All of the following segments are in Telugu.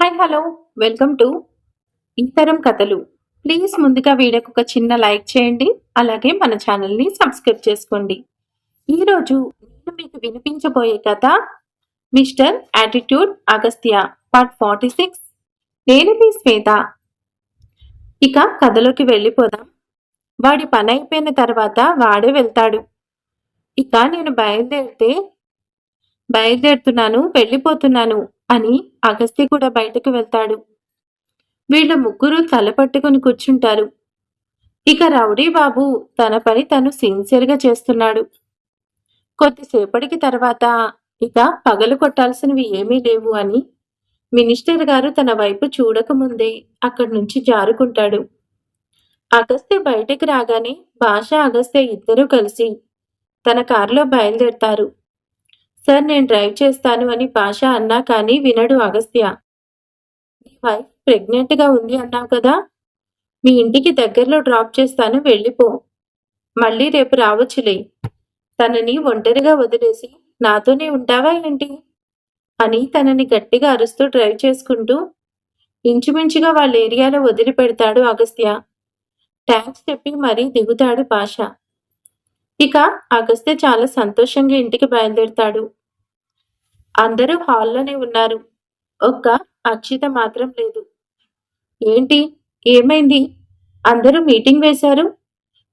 Hi hello. వెల్కమ్ టు ఇంతరం కథలు. ప్లీజ్ ముందుగా వీడియోకి ఒక చిన్న లైక్ చేయండి. అలాగే మన ఛానల్ని సబ్స్క్రైబ్ చేసుకోండి. ఈరోజు నేను మీకు వినిపించబోయే కథ mister attitude Agastya part forty six. నేను మీ శ్వేత. ఇక కథలోకి వెళ్ళిపోదాం. వాడి పని అయిపోయిన తర్వాత వాడే వెళ్తాడు. ఇక నేను బయలుదేరితే బయలుదేరుతున్నాను వెళ్ళిపోతున్నాను. అని అగస్త్య కూడా బయటకు వెళ్తాడు. వీళ్ళ ముగ్గురు తల పట్టుకుని కూర్చుంటారు. ఇక రౌడీ బాబు తన పని తను సిన్సియర్గా చేస్తున్నాడు. కొద్దిసేపటికి తర్వాత ఇక పగలు కొట్టాల్సినవి ఏమీ లేవు అని మినిస్టర్ గారు తన వైపు చూడకముందే అక్కడి నుంచి జారుకుంటాడు. అగస్త్య బయటకు రాగానే భాష అగస్త్య ఇద్దరూ కలిసి తన కారులో బయలుదేరతారు. సార్ నేను డ్రైవ్ చేస్తాను అని పాషా అన్నా కానీ వినడు అగస్త్య. నీ వైఫ్ ప్రెగ్నెంట్గా ఉంది అన్నావు కదా? మీ ఇంటికి దగ్గరలో డ్రాప్ చేస్తాను వెళ్ళిపో. మళ్ళీ రేపు రావచ్చులే. తనని ఒంటరిగా వదిలేసి నాతోనే ఉంటావా ఏంటి? అని తనని గట్టిగా అరుస్తూ డ్రైవ్ చేసుకుంటూ ఇంచుమించుగా వాళ్ళ ఏరియాలో వదిలిపెడతాడు అగస్త్య. ట్యాక్స్ చెప్పి మరీ దిగుతాడు పాషా. ఇక అగస్త్య చాలా సంతోషంగా ఇంటికి బయలుదేరుతాడు. అందరూ హాల్లోనే ఉన్నారు. ఒక్క అక్షిత మాత్రం లేదు. ఏంటి? ఏమైంది? అందరూ మీటింగ్ వేశారు?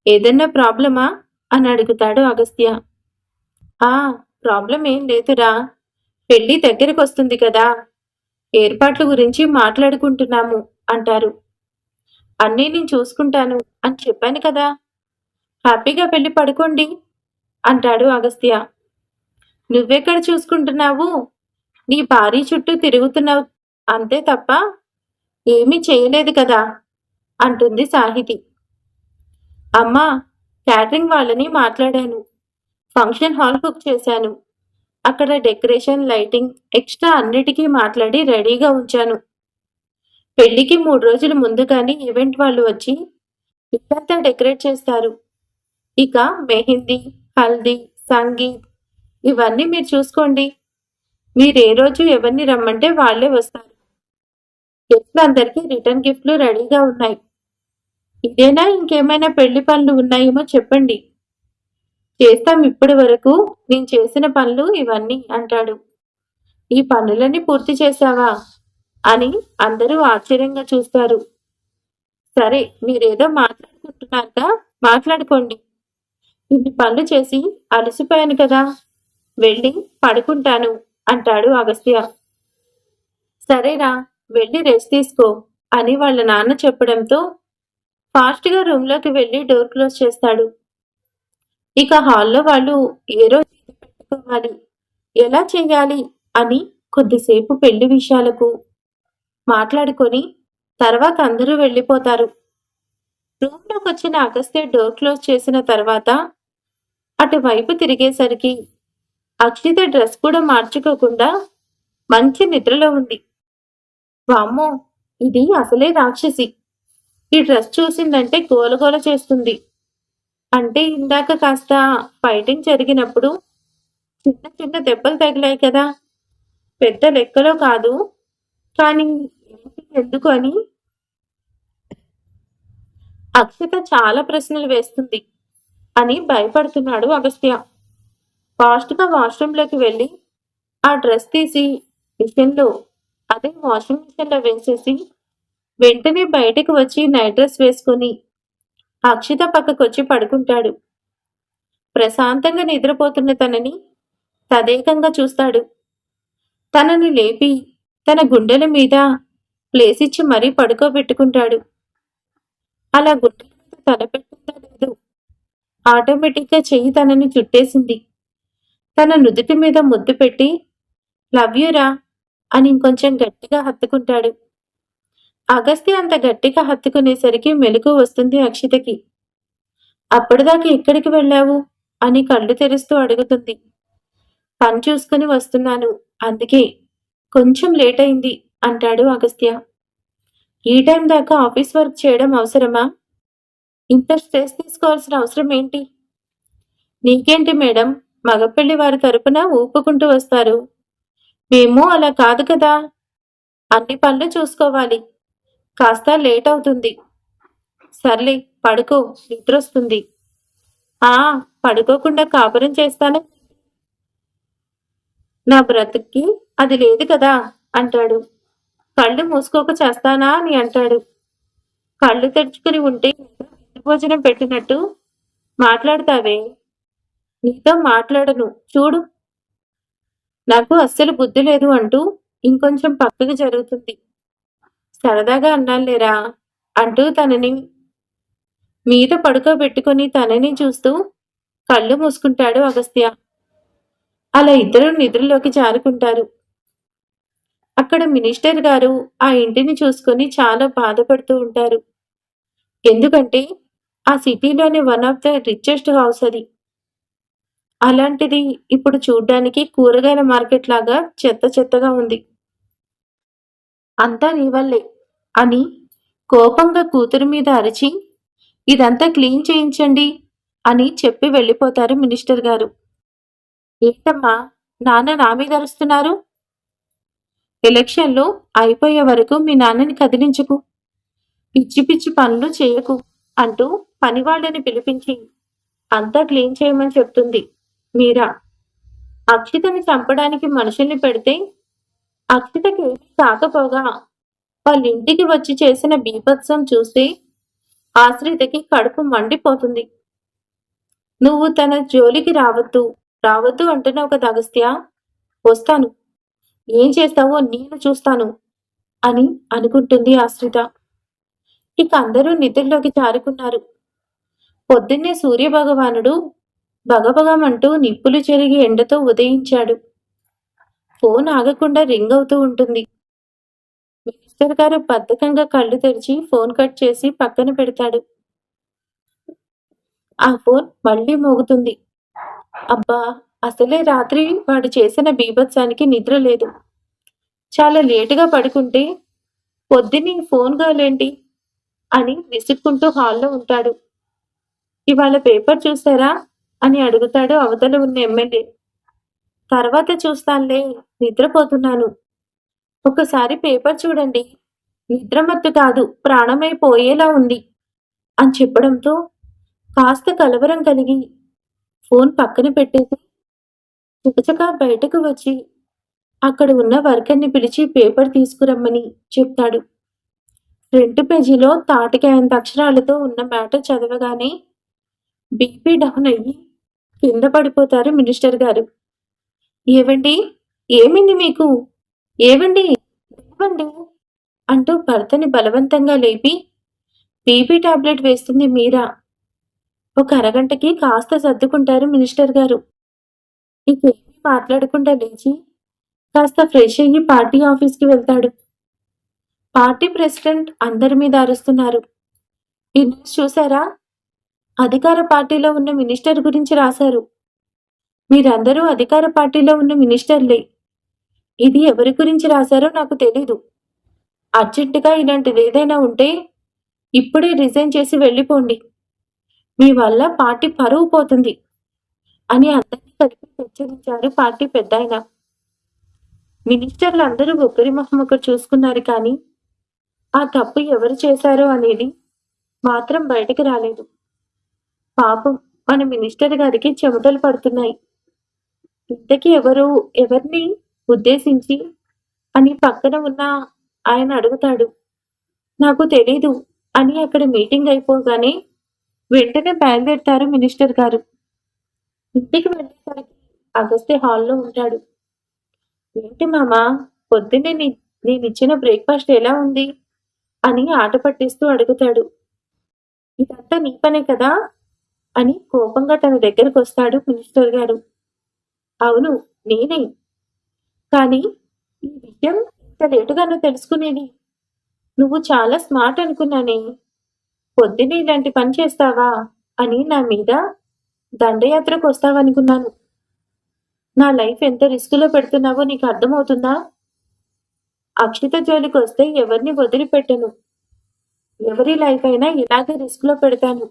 ఏదన్నా ప్రాబ్లమా? అని అడుగుతాడు అగస్త్య. ఆ ప్రాబ్లం ఏం లేదురా. పెళ్ళి దగ్గరికి వస్తుంది కదా. ఏర్పాట్ల గురించి మాట్లాడుకుంటున్నాము అంటారు. అన్నీ నేను చూసుకుంటాను అని చెప్పాను కదా. హ్యాపీగా వెళ్ళి పడుకోండి అంటాడు అగస్త్య. నువ్వెక్కడ చూసుకుంటున్నావు? నీ భార్య చుట్టూ తిరుగుతున్నావు అంతే తప్ప ఏమీ చేయలేదు కదా? అంటుంది సాహితి. అమ్మా క్యాటరింగ్ వాళ్ళని మాట్లాడాను. ఫంక్షన్ హాల్ బుక్ చేశాను. అక్కడ డెకరేషన్ లైటింగ్ ఎక్స్ట్రా అన్నిటికీ మాట్లాడి రెడీగా ఉంచాను. పెళ్ళికి మూడు రోజుల ముందుగానే ఈవెంట్ వాళ్ళు వచ్చి ఇల్లంతా డెకరేట్ చేస్తారు. ఇక మెహందీ హల్దీ సంగీత్ ఇవన్నీ మీరు చూసుకోండి. మీరు ఏ రోజు ఎవరిని రమ్మంటే వాళ్ళే వస్తారు. గెస్ట్లందరికీ రిటర్న్ గిఫ్ట్లు రెడీగా ఉన్నాయి. ఇదేనా ఇంకేమైనా పెళ్ళి పనులు ఉన్నాయేమో చెప్పండి. చేస్తాం ఇప్పటి వరకు నేను చేసిన పనులు ఇవన్నీ అంటాడు. ఈ పనులన్నీ పూర్తి చేశావా? అని అందరూ ఆశ్చర్యంగా చూస్తారు. సరే మీరేదో మాట్లాడుకుంటున్నారుగా మాట్లాడుకోండి. ఇన్ని పనులు చేసి అలసిపోయాను కదా. వెళ్ళి పడుకుంటాను అంటాడు అగస్త్య. సరేరా వెళ్ళి రెస్ట్ తీసుకో అని వాళ్ళ నాన్న చెప్పడంతో ఫాస్ట్గా రూమ్లోకి వెళ్ళి డోర్ క్లోజ్ చేస్తాడు. ఇక హాల్లో వాళ్ళు ఏ రోజు పెట్టుకోవాలి ఎలా చేయాలి అని కొద్దిసేపు పెళ్ళి విషయాలకు మాట్లాడుకొని తర్వాత అందరూ వెళ్ళిపోతారు. రూమ్లోకి వచ్చిన అగస్త్య డోర్ క్లోజ్ చేసిన తర్వాత అటువైపు తిరిగేసరికి అక్షిత డ్రెస్ కూడా మార్చుకోకుండా మంచి నిద్రలో ఉంది. వామ్మో ఇది అసలే రాక్షసి. ఈ డ్రెస్ చూసిందంటే గోలగోల చేస్తుంది. అంటే ఇందాక కాస్త ఫైటింగ్ జరిగినప్పుడు చిన్న చిన్న దెబ్బలు తగిలాయి కదా. పెద్ద లెక్కలో కాదు. కానీ ఎందుకు అని అక్షిత చాలా ప్రశ్నలు వేస్తుంది. అని భయపడుతున్నాడు అగస్త్య. ఫాస్ట్గా వాష్రూమ్లోకి వెళ్ళి ఆ డ్రెస్ తీసి మిషన్లో అదే వాషింగ్ మిషన్లో వేసేసి వెంటనే బయటకు వచ్చి నైట్ డ్రెస్ వేసుకొని అక్షిత పక్కకు వచ్చి పడుకుంటాడు. ప్రశాంతంగా నిద్రపోతున్న తనని తదేకంగా చూస్తాడు. తనని లేపి తన గుండెల మీద ప్లేస్ ఇచ్చి మరీ పడుకోబెట్టుకుంటాడు. అలా గుండెల మీద తలపెట్టిందా లేదు. ఆటోమేటిక్గా చెయ్యి తనని చుట్టేసింది. తన నుదుటి మీద ముద్దు పెట్టి లవ్ యూరా అని ఇంకొంచెం గట్టిగా హత్తుకుంటాడు. అగస్త్య అంత గట్టిగా హత్తుకునేసరికి మెలకు వస్తుంది అక్షితకి. అప్పటిదాకా ఎక్కడికి వెళ్ళావు? అని కళ్ళు తెరుస్తూ అడుగుతుంది. పని చూసుకుని వస్తున్నాను అందుకే కొంచెం లేట్ అయింది అంటాడు అగస్త్య. ఈ టైం దాకా ఆఫీస్ వర్క్ చేయడం అవసరమా? ఇంత స్ట్రెస్ తీసుకోవాల్సిన అవసరం ఏంటి? నీకేంటి మేడం? మగపెళ్ళి వారి తరపున ఊపుకుంటూ వస్తారు. మేము అలా కాదు కదా. అన్ని పనులు చూసుకోవాలి. కాస్త లేట్ అవుతుంది. సర్లే పడుకో. నిద్రొస్తుంది ఆ పడుకోకుండా కాపురం చేస్తాను. నా బ్రతుక్కి అది లేదు కదా అంటాడు. కళ్ళు మూసుకోక చేస్తానా అని అంటాడు. కళ్ళు తెరుచుకుని ఉంటే భోజనం పెట్టినట్టు మాట్లాడతావే? నీతో మాట్లాడను. చూడు. నాకు అస్సలు బుద్ధి లేదు అంటూ ఇంకొంచెం పక్కకు జరుగుతుంది. సరదాగా అన్నాలేరా అంటూ తనని మీద పడుకోబెట్టుకొని తనని చూస్తూ కళ్ళు మూసుకుంటాడు అగస్త్య. అలా ఇద్దరు నిద్రలోకి జారుకుంటారు. అక్కడ మినిస్టర్ గారు ఆ ఇంటిని చూసుకొని చాలా బాధపడుతూ ఉంటారు. ఎందుకంటే ఆ సిటీలోని one of the richest house అది. అలాంటిది ఇప్పుడు చూడ్డానికి కూరగాయల మార్కెట్ లాగా చెత్త చెత్తగా ఉంది. అంతా నీ వల్లే. అని కోపంగా కూతురు మీద అరిచి ఇదంతా క్లీన్ చేయించండి అని చెప్పి వెళ్ళిపోతారు మినిస్టర్ గారు. ఏంటమ్మా నాన్న నా మీద అరుస్తున్నారు? ఎలక్షన్లో అయిపోయే వరకు మీ నాన్నని కదిలించకు. పిచ్చి పిచ్చి పనులు చేయకు. అంటూ పనివాళ్ళని పిలిపించి అంతా క్లీన్ చేయమని చెప్తుంది? మీరా? అక్షితని చంపడానికి మనుషుల్ని పెడితే అక్షితకి కాకపోగా వాళ్ళ ఇంటికి వచ్చి చేసిన బీభత్సం చూస్తే ఆశ్రితకి కడుపు మండిపోతుంది. నువ్వు తన జోలికి రావద్దు రావద్దు అంటున్నావు కదా అగస్త్య? వస్తాను. ఏం చేస్తావో నేను చూస్తాను అని అనుకుంటుంది ఆశ్రిత. ఇక అందరూ నిద్రలోకి జారుకున్నారు. పొద్దున్నే సూర్యభగవానుడు భగభగమంటూ నిప్పులు చెరిగి ఎండతో ఉదయించాడు. ఫోన్ ఆగకుండా రింగ్ అవుతూ ఉంటుంది. మినిస్టర్ గారు బద్ధకంగా కళ్ళు తెరిచి ఫోన్ కట్ చేసి పక్కన పెడతాడు. ఆ ఫోన్ మళ్ళీ మోగుతుంది. అబ్బా అసలే రాత్రి వాడు చేసిన బీభత్సానికి నిద్ర లేదు. చాలా లేటుగా పడుకుంటే పొద్దున్నే ఫోన్ కాలేంటి? అని విసుక్కుంటూ హాల్లో ఉంటాడు. ఇవాళ పేపర్ చూసారా? అని అడుగుతాడు అవతల ఉన్న ఎమ్మెల్యే. తర్వాత చూస్తానులే నిద్రపోతున్నాను. ఒకసారి పేపర్ చూడండి. నిద్రమత్తు కాదు ప్రాణమై పోయేలా ఉంది అని చెప్పడంతో కాస్త కలవరం కలిగి ఫోన్ పక్కన పెట్టేసి చకచకా బయటకు వచ్చి అక్కడ ఉన్న వర్కర్ని పిలిచి పేపర్ తీసుకురమ్మని చెప్తాడు. ఫ్రంట్ పేజీలో తాటికాయంత అక్షరాలతో ఉన్న మ్యాటర్ చదవగానే బీపీ డౌన్ అయ్యి కింద పడిపోతారు మినిస్టర్ గారు. ఏవండి? ఏమింది మీకు? ఏవండి? ఏవండి అంటూ భర్తని బలవంతంగా లేపి బీపీ టాబ్లెట్ వేస్తుంది మీరా? ఒక అరగంటకి కాస్త సర్దుకుంటారు మినిస్టర్ గారు. ఇంకేమీ మాట్లాడకుండా లేచి కాస్త ఫ్రెష్ అయ్యి పార్టీ ఆఫీస్కి వెళ్తాడు. పార్టీ ప్రెసిడెంట్ అందరి మీద అరుస్తున్నారు. ఈ న్యూస్ చూసారా? అధికార పార్టీలో ఉన్న మినిస్టర్ గురించి రాశారు. మీరందరూ అధికార పార్టీలో ఉన్న మినిస్టర్లే. ఇది ఎవరి గురించి రాశారో నాకు తెలీదు. అర్జెంటుగా ఇలాంటిది ఏదైనా ఉంటే ఇప్పుడే రిజైన్ చేసి వెళ్ళిపోండి. మీ వల్ల పార్టీ పరువు పోతుంది అని అందరినీ కలిపి హెచ్చరించారు పార్టీ పెద్దాయన. మినిస్టర్లు అందరూ ఒకరి మొహం ఒకరు చూసుకున్నారు కానీ ఆ తప్పు ఎవరు చేశారో అనేది మాత్రం బయటికి రాలేదు. పాపం మన మినిస్టర్ గారికి చెమటలు పడుతున్నాయి. ఇంతకీ ఎవరు ఎవరిని ఉద్దేశించి అని పక్కన ఉన్న ఆయన అడుగుతాడు. నాకు తెలీదు అని అక్కడ మీటింగ్ అయిపోగానే వెంటనే బయలుదేరుతారు మినిస్టర్ గారు. ఇంటికి వెళ్ళేసరికి అగస్త్య హాల్లో ఉంటాడు. ఏంటి మామా పొద్దున్నే నేను ఇచ్చిన బ్రేక్ఫాస్ట్ ఎలా ఉంది? అని ఆట పట్టిస్తూ అడుగుతాడు. ఇదంతా నీ పనే కదా అని కోపంగా తన దగ్గరకు వస్తాడు మినిస్టర్ గారు. అవును నేనే. కానీ ఈ విషయం ఇంత లేటుగానో తెలుసుకునేది. నువ్వు చాలా స్మార్ట్ అనుకున్నానే. పొద్దున్నే ఇలాంటి పని చేస్తావా అని నా మీద దండయాత్రకు వస్తావనుకున్నాను. నా లైఫ్ ఎంత రిస్క్లో పెడుతున్నావో నీకు అర్థమవుతుందా? అక్షిత జోలికి వస్తే ఎవరిని వదిలిపెట్టను? ఎవరి లైఫ్ అయినా ఇలాగే రిస్క్లో పెడతాను.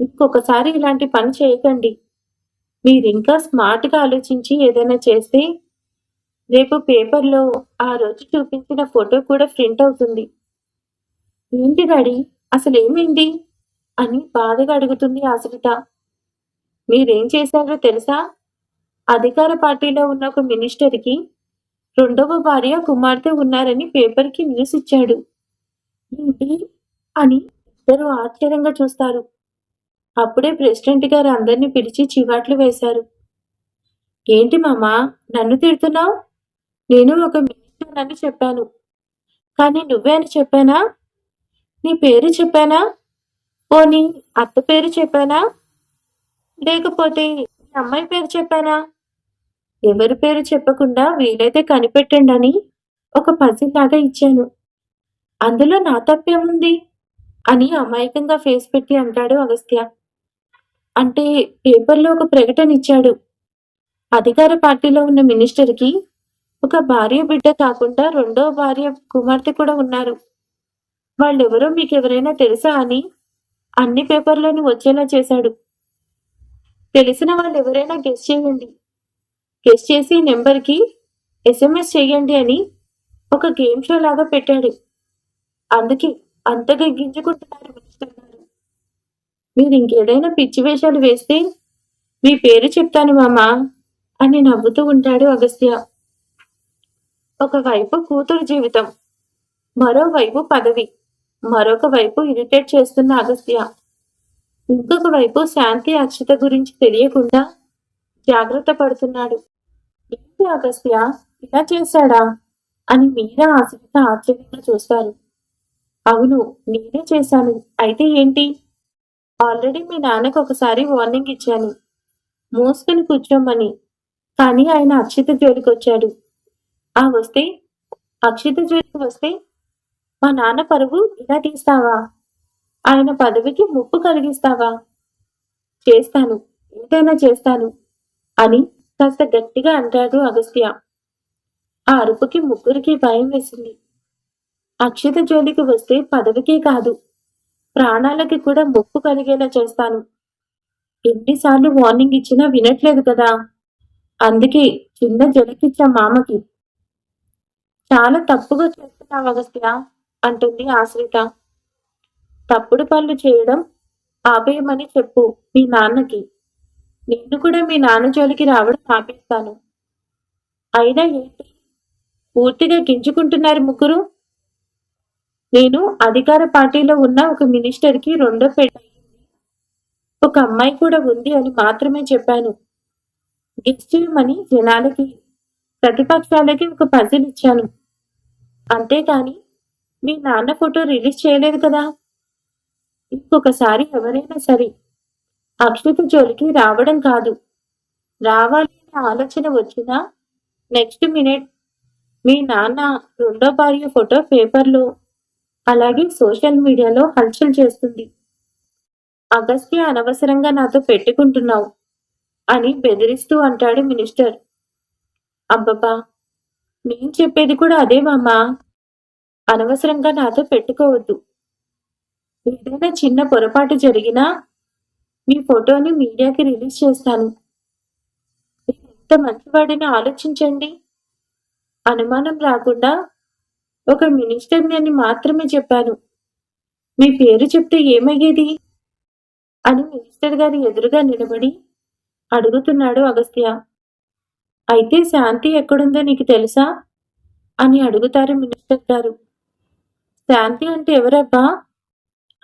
ఇంకొకసారి ఇలాంటి పని చేయకండి. మీరు ఇంకా స్మార్ట్గా ఆలోచించి ఏదైనా చేస్తే రేపు పేపర్లో ఆ రోజు చూపించిన ఫోటో కూడా ప్రింట్ అవుతుంది. ఏంటి డాడీ? అసలు ఏమైంది? అని బాధగా అడుగుతుంది ఆశ్రిత. మీరేం చేశారో తెలుసా? అధికార పార్టీలో ఉన్న ఒక మినిస్టర్కి రెండవ భార్య కుమార్తె ఉన్నారని పేపర్కి న్యూస్ ఇచ్చాడు. ఏంటి? అని ఇద్దరు ఆశ్చర్యంగా చూస్తారు. అప్పుడే ప్రెసిడెంట్ గారు అందరినీ పిలిచి చివాట్లు వేశారు. ఏంటి మామా? నన్ను తిడుతున్నావు? నేను ఒక మినిస్టర్ అని చెప్పాను. కానీ నువ్వే అని చెప్పానా? నీ పేరు చెప్పానా? పోనీ అత్త పేరు చెప్పానా? లేకపోతే మీ అమ్మాయి పేరు చెప్పానా? ఎవరి పేరు చెప్పకుండా వీలైతే కనిపెట్టండి అని ఒక పజిల్ లాగా ఇచ్చాను. అందులో నా తప్పేముంది? అని అమాయకంగా ఫేస్ పెట్టి అంటాడు అగస్త్య అంటే పేపర్లో ఒక ప్రకటన ఇచ్చాడు. అధికార పార్టీలో ఉన్న మినిస్టర్కి ఒక భార్య బిడ్డ కాకుండా రెండో భార్య కుమార్తె కూడా ఉన్నారు. వాళ్ళెవరో మీకు ఎవరైనా తెలుసా అని అన్ని పేపర్లను వచ్చేలా చేశాడు. తెలిసిన వాళ్ళు ఎవరైనా గెస్ట్ చేయండి. గెస్ట్ చేసి నెంబర్కి ఎస్ఎంఎస్ చేయండి అని ఒక గేమ్ షో లాగా పెట్టాడు. అందుకే అంతగా గింజుకుంటున్నారు మీరు ఇంకేదైనా పిచ్చి వేషాలు వేస్తే మీ పేరు చెప్తాను మామా అని నవ్వుతూ ఉంటాడు అగస్త్య. ఒకవైపు కూతురు జీవితం మరోవైపు పదవి మరొక వైపు ఇరిటేట్ చేస్తున్న అగస్త్య. ఇంకొక వైపు శాంతి అక్షత గురించి తెలియకుండా జాగ్రత్త పడుతున్నాడు. ఏంటి అగస్త్య? ఇలా చేశాడా? అని మీరా ఆశ్రిత ఆశ్చర్యంగా చూస్తారు. అవును నేనే చేశాను. అయితే ఏంటి? ఆల్రెడీ మీ నాన్నకు ఒకసారి వార్నింగ్ ఇచ్చాను. మోసుకుని కూర్చోమని. కానీ ఆయన అక్షిత జోలికి వచ్చాడు. ఆ వస్తే? అక్షిత జోలికి వస్తే? మా నాన్న పరువు ఇలా తీస్తావా? ఆయన పదవికి ముప్పు కలిగిస్తావా? చేస్తాను. ఏదైనా చేస్తాను. అని కాస్త గట్టిగా అంటాడు అగస్త్య ఆ అరుపుకి ముగ్గురికి భయం వేసింది. అక్షిత జోలికి వస్తే పదవికే కాదు. ప్రాణాలకి కూడా ముప్పు కలిగేలా చేస్తాను. ఎన్నిసార్లు వార్నింగ్ ఇచ్చినా వినట్లేదు కదా. అందుకే చిన్న జలకిచ్చా మామకి. చాలా తప్పుగా చేస్తున్నావు అగస్త్య అంటుంది ఆశ్రిత. తప్పుడు పనులు చేయడం ఆపేయమని చెప్పు మీ నాన్నకి. నేను కూడా మీ నాన్న జోలికి రావడం ఆపేస్తాను. అయినా ఏంటి? పూర్తిగా గింజుకుంటున్నారు ముగ్గురు? నేను అధికార పార్టీలో ఉన్న ఒక మినిస్టర్కి రెండో పెళ్ళి ఒక అమ్మాయి కూడా ఉంది అని మాత్రమే చెప్పాను. గెస్ట్ చేయమని జనాలకి ప్రతిపక్షాలకి ఒక పజిల్ ఇచ్చాను. అంతేకాని మీ నాన్న ఫోటో రిలీజ్ చేయలేదు కదా? ఇంకొకసారి ఎవరైనా సరే అక్షిత జోలికి రావడం కాదు. రావాలి అనే ఆలోచన వచ్చినా నెక్స్ట్ మినిట్ మీ నాన్న రెండో భార్య ఫోటో పేపర్లో అలాగే సోషల్ మీడియాలో హల్చల్ చేస్తుంది. అగస్త్య అనవసరంగా నాతో పెట్టుకుంటున్నావు అని బెదిరిస్తూ అంటాడు మినిస్టర్. అబ్బబ్బా నేను చెప్పేది కూడా అదే మామా? అనవసరంగా నాతో పెట్టుకోవద్దు. ఏదైనా చిన్న పొరపాటు జరిగినా మీ ఫోటోని మీడియాకి రిలీజ్ చేస్తాను. మీరు ఎంత మంచివాడిని ఆలోచించండి. అనుమానం రాకుండా ఒక మినిస్టర్ని అని మాత్రమే చెప్పాను. మీ పేరు చెప్తే ఏమయ్యేది? అని మినిస్టర్ గారి ఎదురుగా నిలబడి అడుగుతున్నాడు అగస్త్య. అయితే శాంతి ఎక్కడుందో నీకు తెలుసా? అని అడుగుతారు మినిస్టర్ గారు. శాంతి అంటే ఎవరబ్బా?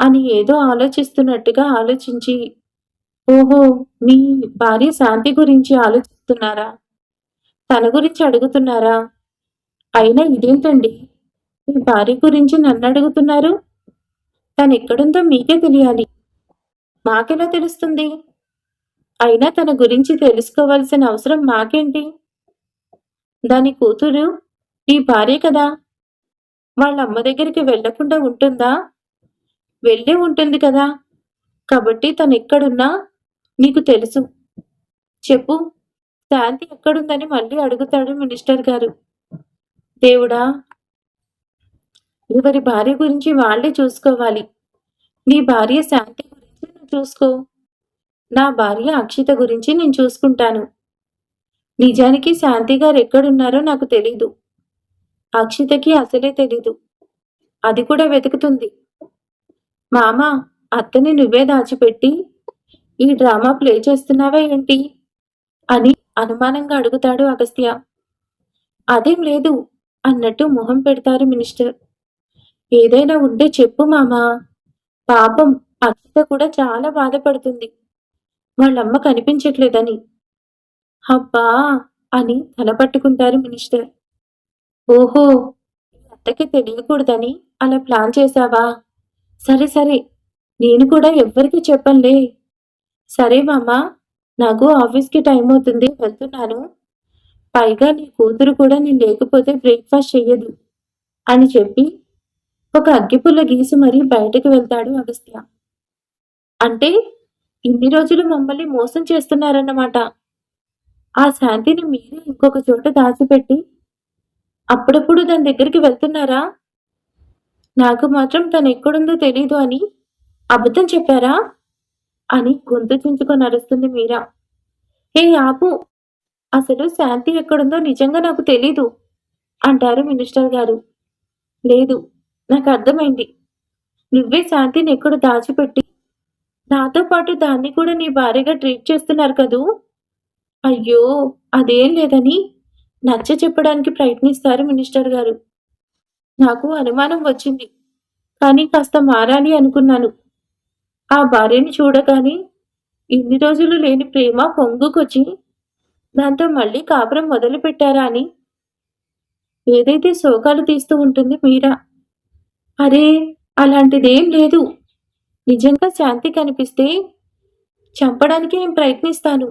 అని ఏదో ఆలోచిస్తున్నట్టుగా ఆలోచించి ఓహో మీ భార్య శాంతి గురించి ఆలోచిస్తున్నారా? తన గురించి అడుగుతున్నారా? అయినా ఇదేంటండి? మీ భార్య గురించి నన్ను అడుగుతున్నారు? తను ఎక్కడుందో మీకే తెలియాలి. మాకెలా తెలుస్తుంది? అయినా తన గురించి తెలుసుకోవాల్సిన అవసరం మాకేంటి? దాని కూతురు నీ భార్య కదా? వాళ్ళ అమ్మ దగ్గరికి వెళ్ళకుండా ఉంటుందా? వెళ్ళే ఉంటుంది కదా? కాబట్టి తను ఎక్కడున్నా నీకు తెలుసు. చెప్పు. శాంతి ఎక్కడుందని మళ్ళీ అడుగుతాడు మినిస్టర్ గారు. దేవుడా ఎవరి భార్య గురించి వాళ్ళే చూసుకోవాలి. నీ భార్య శాంతి గురించి నువ్వు చూసుకో. నా భార్య అక్షిత గురించి నేను చూసుకుంటాను. నిజానికి శాంతి గారు ఎక్కడున్నారో నాకు తెలీదు. అక్షితకి అసలే తెలీదు. అది కూడా వెతుకుతుంది. మామ అత్తని నువ్వే దాచిపెట్టి ఈ డ్రామా ప్లే చేస్తున్నావా ఏంటి? అని అనుమానంగా అడుగుతాడు అగస్త్య. అదేం లేదు అన్నట్టు మొహం పెడతారు మినిస్టర్. ఏదైనా ఉంటే చెప్పు మామా. పాపం అక్షిత కూడా చాలా బాధపడుతుంది. వాళ్ళమ్మ కనిపించట్లేదని. అబ్బా అని తలపట్టుకుంటారు మినిస్టర్. ఓహో అత్తకి తెలియకూడదని అలా ప్లాన్ చేశావా? సరే సరే. నేను కూడా ఎవ్వరికీ చెప్పనులే. సరే మామా నాకు ఆఫీస్కి టైం అవుతుంది వెళ్తున్నాను. పైగా నీ కూతురు కూడా నేను లేకపోతే బ్రేక్ఫాస్ట్ చెయ్యదు అని చెప్పి ఒక అగ్గిపుల్ల గీసి మరీ బయటకు వెళ్తాడు అగస్త్య అంటే ఇన్ని రోజులు మమ్మల్ని మోసం చేస్తున్నారన్నమాట. ఆ శాంతిని మీరే ఇంకొక చోట దాచిపెట్టి అప్పుడప్పుడు దాని దగ్గరికి వెళ్తున్నారా? నాకు మాత్రం తను ఎక్కడుందో తెలీదు అని అబద్ధం చెప్పారా? అని గొంతు చించుకొని అరుస్తుంది మీరా. హే ఆపు అసలు శాంతి ఎక్కడుందో నిజంగా నాకు తెలీదు అంటారు మినిస్టర్ గారు. లేదు నాకు అర్థమైంది. నువ్వే శాంతిని ఎక్కడ దాచిపెట్టి నాతో పాటు దాన్ని కూడా నీ భార్యగా ట్రీట్ చేస్తున్నారు కదూ? అయ్యో అదేం లేదని నచ్చ చెప్పడానికి ప్రయత్నిస్తారు మినిస్టర్ గారు. నాకు అనుమానం వచ్చింది కానీ కాస్త మారాలి అనుకున్నాను. ఆ భార్యని చూడగానే ఇన్ని రోజులు లేని ప్రేమ పొంగుకొచ్చి దాంతో మళ్ళీ కాపురం మొదలు పెట్టారా అని. ఏదైతే శోకాలు తీస్తూ ఉంటుంది మీరా? అరే అలాంటిదేం లేదు. నిజంగా శాంతి కనిపిస్తే చంపడానికి నేను ప్రయత్నిస్తాను.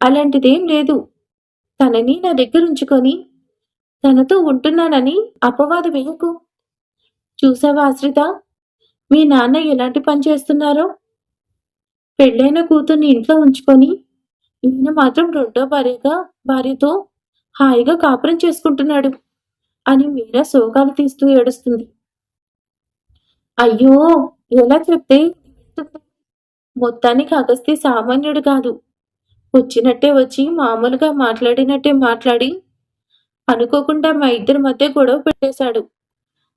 అలాంటిదేం లేదు. తనని నా దగ్గర ఉంచుకొని తనతో ఉంటున్నానని అపవాదు వేయకు. చూసావా ఆశ్రిత? మీ నాన్న ఎలాంటి పని చేస్తున్నారో? పెళ్ళైన కూతుర్ని ఇంట్లో ఉంచుకొని ఈయన మాత్రం రెండో భార్యగా భార్యతో హాయిగా కాపురం చేసుకుంటున్నాడు అని మీరా శోకాలు తీస్తూ ఏడుస్తుంది. అయ్యో ఎలా చెప్తే మొత్తానికి అగస్తి సామాన్యుడు కాదు. వచ్చినట్టే వచ్చి మామూలుగా మాట్లాడినట్టే మాట్లాడి అనుకోకుండా మా ఇద్దరి మధ్య గొడవ పెట్టేశాడు.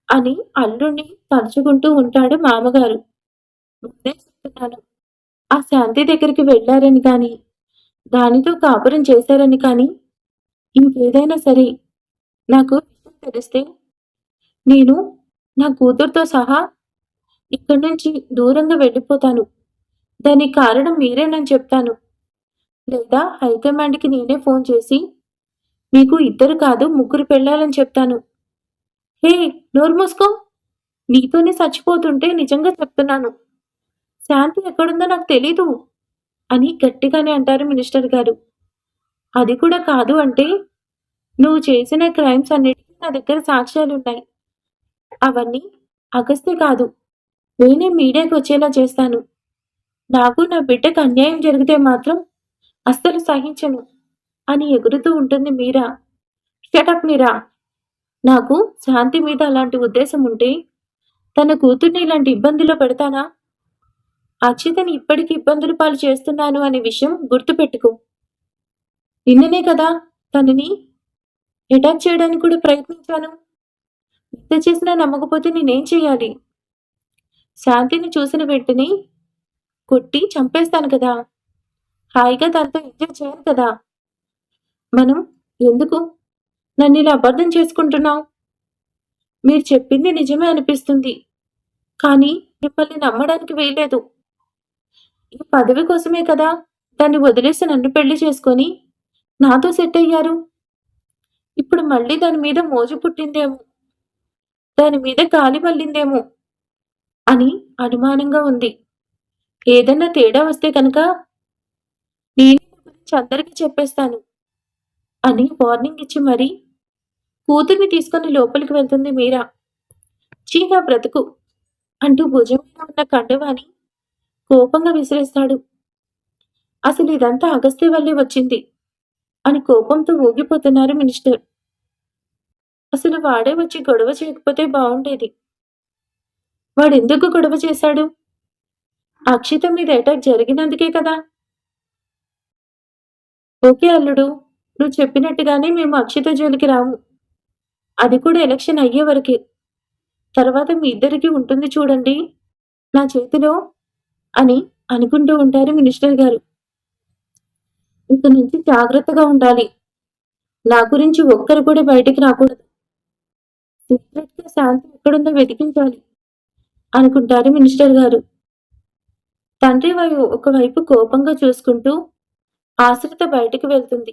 అని అల్లుడిని తలుచుకుంటూ ఉంటాడు మామగారు. ముందే చెప్తున్నాను. ఆ శాంతి దగ్గరికి వెళ్ళారని కానీ దానితో కాపురం చేశారని కానీ ఇంకేదైనా సరే నాకు విషయం తెలిస్తే నేను నా కూతురుతో సహా ఇక్కడి నుంచి దూరంగా వెళ్ళిపోతాను. దానికి కారణం మీరేనని చెప్తాను. లేదా హైకమాండ్కి నేనే ఫోన్ చేసి మీకు ఇద్దరు కాదు ముగ్గురు పెళ్ళాలని చెప్తాను. హే నోరు మూసుకో. నీతోనే చచ్చిపోతుంటే నిజంగా చెప్తున్నాను. శాంతి ఎక్కడుందో నాకు తెలీదు అని గట్టిగానే అంటారు మినిస్టర్ గారు. అది కూడా కాదు అంటే నువ్వు చేసిన క్రైమ్స్ అన్నిటికీ నా దగ్గర సాక్ష్యాలు ఉన్నాయి. అవన్నీ అగస్తే కాదు. నేనే మీడియాకి వచ్చేలా చేస్తాను. నాకు నా బిడ్డకు అన్యాయం జరిగితే మాత్రం అస్సలు సహించను అని ఎగురుతూ ఉంటుంది మీరా. షటప్ మీరా. నాకు శాంతి మీద అలాంటి ఉద్దేశం ఉంటే తన కూతుర్ని ఇలాంటి ఇబ్బందిలో పెడతానా? అక్షితని ఇప్పటికి ఇబ్బందులు పాలు చేస్తున్నాను అనే విషయం గుర్తుపెట్టుకో. నిన్ననే కదా తనని అటాక్ చేయడానికి కూడా ప్రయత్నించాను. ఇంత చేసినా నమ్మకపోతే నేనేం చేయాలి? శాంతిని చూసిన వెంటనే కొట్టి చంపేస్తాను కదా. హాయిగా దాంతో ఎంజాయ్ చేయను కదా. మనం ఎందుకు నన్ను ఇలా అబద్ధం చేసుకుంటున్నావు? మీరు చెప్పింది నిజమే అనిపిస్తుంది. కానీ మిమ్మల్ని నమ్మడానికి వేయలేదు ఈ పదవి కోసమే కదా దాన్ని వదిలేసి నన్ను పెళ్ళి చేసుకొని నాతో సెట్ అయ్యారు? ఇప్పుడు మళ్ళీ దాని మీద మోజు పుట్టిందేమో? దాని మీద గాలి మళ్ళిందేమో? అని అనుమానంగా ఉంది. ఏదన్నా తేడా వస్తే కనుక నేను గురించి అందరికీ చెప్పేస్తాను. అని వార్నింగ్ ఇచ్చి మరీ కూతుర్ని తీసుకుని లోపలికి వెళ్తుంది మీరా? చీగా బ్రతుకు అంటూ భుజం మీద ఉన్న కండవాని కోపంగా విసిరేస్తాడు. అసలు ఇదంతా అగస్త్య వల్లే వచ్చింది అని కోపంతో ఊగిపోతున్నారు మినిస్టర్. అసలు వాడే వచ్చి గొడవ చేయకపోతే బాగుండేది. వాడెందుకు గొడవ చేశాడు? అక్షిత మీద అటాక్ జరిగినందుకే కదా. ఓకే అల్లుడు నువ్వు చెప్పినట్టుగానే మేము అక్షిత జోలికి రాము. అది కూడా ఎలక్షన్ అయ్యే వరకే. తర్వాత మీ ఇద్దరికి ఉంటుంది చూడండి. నా చేతిలో అని అనుకుంటూ ఉంటారు మినిస్టర్ గారు. ఇక నుంచి జాగ్రత్తగా ఉండాలి. నా గురించి ఒక్కరు కూడా బయటికి రాకూడదు. సీక్రెట్గా శాంతి ఎక్కడుందో వెతికించాలి అనుకుంటారు మినిస్టర్ గారు. తండ్రి వైపు ఒకవైపు కోపంగా చూసుకుంటూ ఆశ్రిత బయటకు వెళ్తుంది.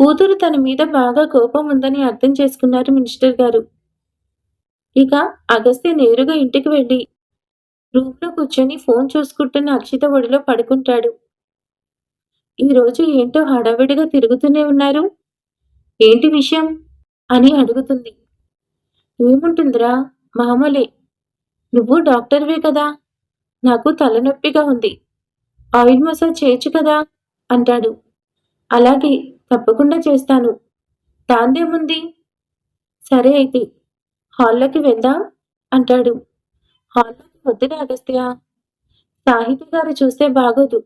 కూతురు తన మీద బాగా కోపం ఉందని అర్థం చేసుకున్నారు మినిస్టర్ గారు. ఇక అగస్త్య నేరుగా ఇంటికి వెళ్ళి రూమ్లో కూర్చొని ఫోన్ చూసుకుంటున్న అక్షిత ఒడిలో పడుకుంటాడు. ఈరోజు ఏంటో హడావిడిగా తిరుగుతూనే ఉన్నారు. ఏంటి విషయం? అని అడుగుతుంది. ఏముంటుందిరా? మామూలే. నువ్వు డాక్టర్వే కదా? నాకు తలనొప్పిగా ఉంది. ఆయిల్ మసాజ్ చేయొచ్చు కదా? అంటాడు. అలాగే తప్పకుండా చేస్తాను. దాందేముంది? సరే అయితే హాల్లోకి వెళ్దాం అంటాడు. హాల్లోకి వద్దురా అగస్త్య. సాహితి గారు చూస్తే బాగోదు.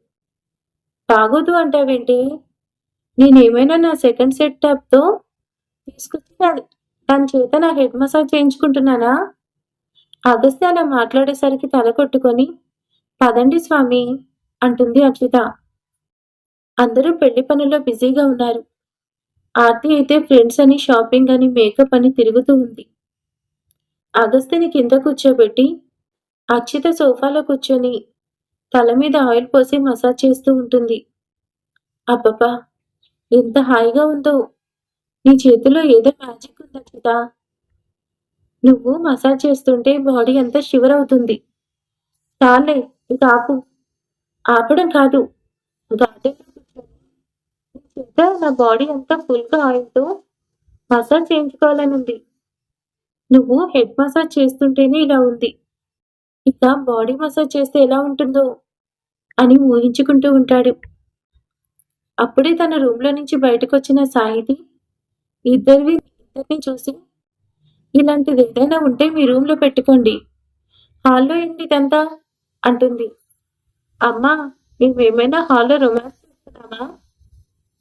బాగోదు అంటావేంటి? నేనేమైనా నా సెకండ్ సెట్ టాప్తో తీసుకొచ్చి దాని చేత నా హెడ్ మసాజ్ చేయించుకుంటున్నానా? అగస్త్య అలా మాట్లాడేసరికి తల కొట్టుకొని పదండి స్వామి అంటుంది అక్షిత. అందరూ పెళ్ళి పనుల్లో బిజీగా ఉన్నారు. ఆర్తి అయితే ఫ్రెండ్స్ అని షాపింగ్ అని మేకప్ అని తిరుగుతూ ఉంది. అగస్త్యని కింద కూర్చోబెట్టి అక్షిత సోఫాలో కూర్చొని తల మీద ఆయిల్ పోసి మసాజ్ చేస్తూ ఉంటుంది. అబ్బబ్బా ఎంత హాయిగా ఉందో. నీ చేతిలో ఏదో మ్యాజిక్ ఉంది అక్షిత నువ్వు మసాజ్ చేస్తుంటే బాడీ అంతా షివర్ అవుతుంది. చాలే ఇక ఆపు. ఆపడం కాదు. గార్డెన్లో కూర్చొని నా బాడీ అంతా ఫుల్గా ఆయిల్తో మసాజ్ చేయించుకోవాలని ఉంది నువ్వు హెడ్ మసాజ్ చేస్తుంటేనే ఇలా ఉంది. ఇక బాడీ మసాజ్ చేస్తే ఎలా ఉంటుందో అని ఊహించుకుంటూ ఉంటాడు. అప్పుడే తన రూమ్లో నుంచి బయటకు వచ్చిన సాహితి ఇద్దరివి ఇద్దరిని చూసి ఇలాంటిది ఏదైనా ఉంటే మీ రూమ్లో పెట్టుకోండి. హాల్లో ఏంటి ఇదంతా అంటుంది. అమ్మా మేమేమైనా హాల్లో రొమాన్స్ చేస్తున్నామా?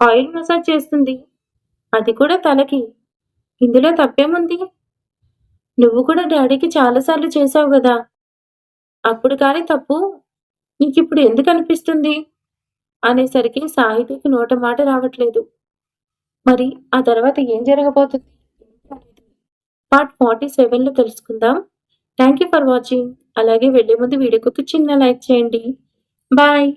ఆయిల్ మసాజ్ చేస్తుంది. అది కూడా తలకి. ఇందులో తప్పేముంది? నువ్వు కూడా డాడీకి చాలాసార్లు చేసావు కదా. అప్పుడు కానీ తప్పు? నీకు ఇప్పుడు ఎందుకు అనిపిస్తుంది? అనేసరికి సాహితీకి నోట మాట రావట్లేదు. మరి ఆ తర్వాత ఏం జరగబోతుంది? పార్ట్ ఫార్టీ సెవెన్లో తెలుసుకుందాం. Thank you for watching. అలాగే వెళ్ళే ముందు వీడియోకి ఒక చిన్న లైక్ చేయండి. బాయ్.